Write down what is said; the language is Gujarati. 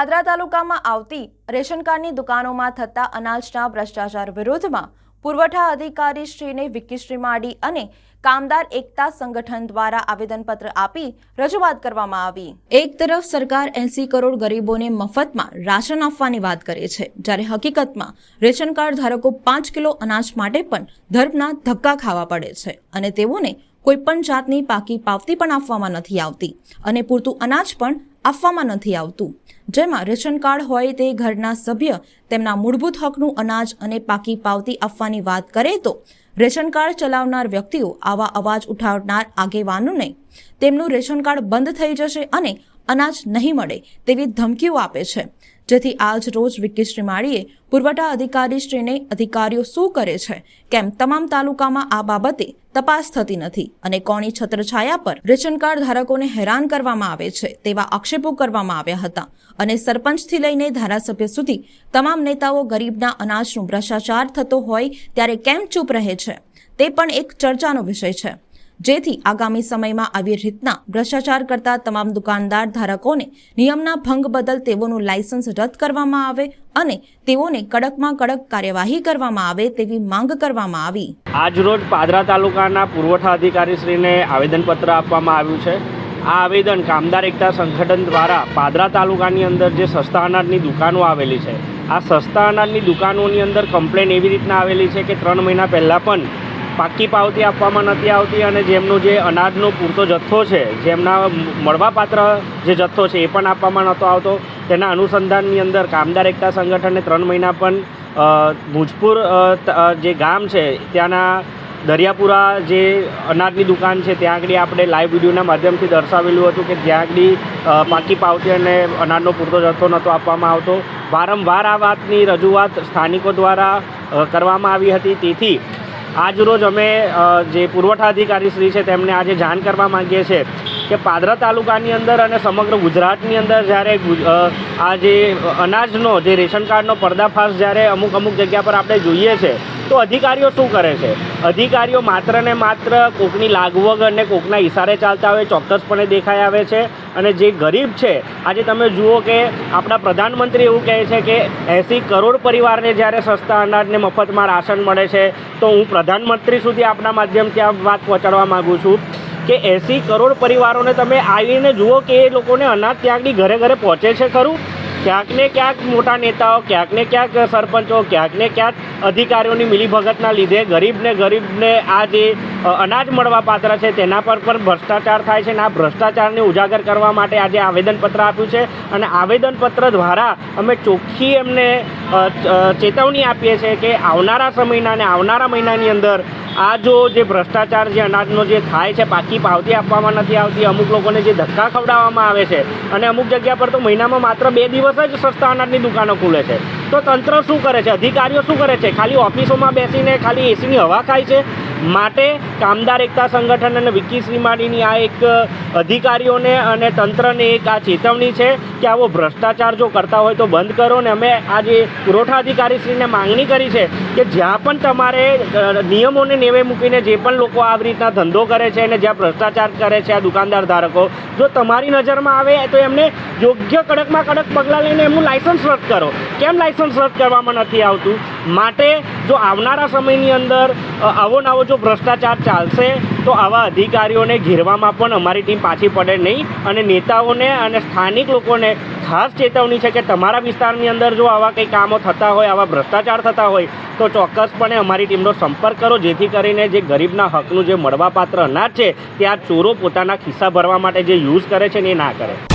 પાદરા તાલુકામાં આવતી રેશન કાર્ડની દુકાનોમાં થતા અનાજના ભ્રષ્ટાચાર વિરુદ્ધમાં પુરવઠા અધિકારી શ્રીને વિક્કી માડી અને કામદાર એકતા સંગઠન દ્વારા આવેદનપત્ર આપી રજૂઆત કરવામાં આવી. એક તરફ સરકાર એસી કરોડ ગરીબોને મફતમાં રાશન આપવાની વાત કરે છે, જ્યારે હકીકતમાં રેશન કાર્ડ ધારકો પાંચ કિલો અનાજ માટે પણ ધર્મના ધક્કા ખાવા પડે છે અને તેઓને કોઈ પણ જાતની પાકી પાવતી પણ આપવામાં નથી આવતી અને પૂરતું અનાજ પણ આપવામાં નથી આવતું. જેમાં રેશન કાર્ડ હોય તે ઘરના સભ્ય તેમના મૂળભૂત હકનું અનાજ અને પાકી પાવતી આપવાની વાત કરે તો રેશન કાર્ડ ચલાવનાર વ્યક્તિઓ આવા અવાજ ઉઠાવનાર આગેવાનોને તેમનું રેશન કાર્ડ બંધ થઈ જશે અને અનાજ નહીં મળે તેવી ધમકીઓ આપે છે. જેથી આજ રોજ વિક્કી શ્રીમાળીએ પુરવઠા અધિકારી શ્રીને અધિકારીઓ શું કરે છે, કેમ તમામ તાલુકામાં આ બાબતે તપાસ થતી નથી અને કોની છત્રછાયા પર રેશન કાર્ડ ધારકોને હેરાન કરવામાં આવે છે તેવા આક્ષેપો કરવામાં આવ્યા હતા અને સરપંચથી લઈને ધારાસભ્ય સુધી તમામ નેતાઓ ગરીબના અનાજનો ભ્રષ્ટાચાર થતો હોય ત્યારે કેમ ચૂપ રહે છે, તે પણ એક ચર્ચાનો વિષય છે. જેથી આગામી સમયમાં આવી રીતના ભ્રષ્ટાચાર કરતા તમામ દુકાનદાર ધારકોને નિયમના ભંગ બદલ તેઓનું લાયસન્સ રદ કરવામાં આવે અને તેઓને કડકમાં કડક કાર્યવાહી કરવામાં આવે તેવી માંગ કરવામાં આવી. આજરોજ પાદરા તાલુકાના પુરવઠા અધિકારીશ્રીને આવેદનપત્ર આપવામાં આવ્યું છે. આ આવેદન કામદાર એકતા સંગઠન દ્વારા પાદરા તાલુકાની અંદર જે સસ્તા અનાજની દુકાનો આવેલી છે. આ સસ્તા અનાજની દુકાનોની અંદર કમ્પ્લેન એવી રીતના આવેલી છે કે ત્રણ મહિના પહેલાં પણ પાક્કી પાવતી આપવામાં નથી આવતી અને જેમનું જે અનાજનો પૂરતો જથ્થો છે, જેમના મળવાપાત્ર જે જથ્થો છે એ પણ આપવામાં નહોતો આવતો. તેના અનુસંધાનની અંદર કામદાર એકતા સંગઠને ત્રણ મહિના પણ ભુજપુર જે ગામ છે, ત્યાંના દરિયાપુરા જે અનાજની દુકાન છે, ત્યાં આગળ આપણે લાઈવ વિડીયોના માધ્યમથી દર્શાવેલું હતું કે જ્યાં આગળ પાકી પાવતી અને અનાજનો પૂરતો જથ્થો નહોતો આપવામાં આવતો. વારંવાર આ વાતની રજૂઆત સ્થાનિકો દ્વારા કરવામાં આવી હતી. તેથી આજરોજ અમે જે પુરવઠા અધિકારી શ્રી છે તેમને આજે જાણ કરવા માંગીએ છીએ. કે પાદરા તાલુકાની અંદર અને સમગ્ર ગુજરાતની અંદર જ્યારે આ જે અનાજનો, જે રેશન કાર્ડનો પર્દાફાશ જ્યારે અમુક અમુક જગ્યા પર આપણે જોઈએ છે, તો અધિકારીઓ શું કરે છે? અધિકારીઓ માત્ર ને માત્ર કોકની લાગવગ અને કોકના ઇશારે ચાલતા હોય, ચોક્કસપણે દેખાઈ આવે છે. અને જે ગરીબ છે, આજે તમે જુઓ કે આપણા પ્રધાનમંત્રી એવું કહે છે કે એંસી કરોડ પરિવારને જ્યારે સસ્તા અનાજને મફતમાં રાશન મળે છે, તો હું પ્રધાનમંત્રી સુધી આપણા માધ્યમથી આ વાત પહોંચાડવા માગું છું. કે એંસી કરોડ પરિવારોને તમે આવીને જુઓ કે એ લોકોને અનાજ ત્યાં ઘરે ઘરે પહોંચે છે ખરું? ક્યાંક ને ક્યાંક મોટા નેતાઓ, ક્યાંક ને ક્યાંક સરપંચો, ક્યાંક ને ક્યાંક અધિકારીઓની મિલીભગતના લીધે ગરીબને ગરીબને આ જે અનાજ મળવા પાત્ર છે તેના પર પણ ભ્રષ્ટાચાર થાય છે અને આ ભ્રષ્ટાચારને ઉજાગર કરવા માટે આજે આવેદનપત્ર આપ્યું છે અને આવેદનપત્ર દ્વારા અમે ચોખ્ખી એમને ચેતવણી આપીએ છીએ કે આવનારા સમયના અને આવનારા મહિનાની અંદર આ જો જે ભ્રષ્ટાચાર જે અનાજનો જે થાય છે, પાકી પાવતી આપવામાં નથી આવતી, અમુક લોકોને જે ધક્કા ખવડાવવામાં આવે છે અને અમુક જગ્યા પર તો મહિનામાં માત્ર બે દિવસ જ સસ્તા અનાજની દુકાનો ખુલે છે. તો તંત્ર શું કરે છે? અધિકારીઓ શું કરે છે? ખાલી ઓફિસોમાં બેસીને ખાલી એસીની હવા ખાય છે? માટે કામદાર એકતા સંગઠન અને વિક્કી શ્રીમાળીની આ એક અધિકારીઓને અને તંત્રને એક આ ચેતવણી છે કે આવો ભ્રષ્ટાચાર જો કરતા હોય તો બંધ કરો ને અમે આજે પુરવઠા અધિકારીશ્રીને માંગણી કરી છે કે જ્યાં પણ તમારે નિયમોને નેવે મૂકીને જે પણ લોકો આવી રીતના ધંધો કરે છે અને જ્યાં ભ્રષ્ટાચાર કરે છે આ દુકાનદાર ધારકો, જો તમારી નજરમાં આવે તો એમને યોગ્ય કડકમાં કડક પગલાં લઈને એમનું લાયસન્સ રદ કરો. કેમ લાયસન્સ રદ કરવામાં નથી આવતું? માટે જો આવનારા સમયની અંદર આવો નવો જો ભ્રષ્ટાચાર ચાલશે, તો આવા અધિકારીઓને ઘેરવામાં પણ અમારી ટીમ પાછી પડે નહીં. અને નેતાઓને અને સ્થાનિક લોકોને ખાસ ચેતવણી છે કે તમારા વિસ્તારની અંદર જો આવા કંઈ કામો થતા હોય, આવા ભ્રષ્ટાચાર થતા હોય, તો ચોક્કસપણે અમારી ટીમનો સંપર્ક કરો. જેથી કરીને જે ગરીબના હકનું જે મળવાપાત્ર અનાજ છે, તે આ ચોરો પોતાના ખિસ્સા ભરવા માટે જે યુઝ કરે છે ને એ ના કરે.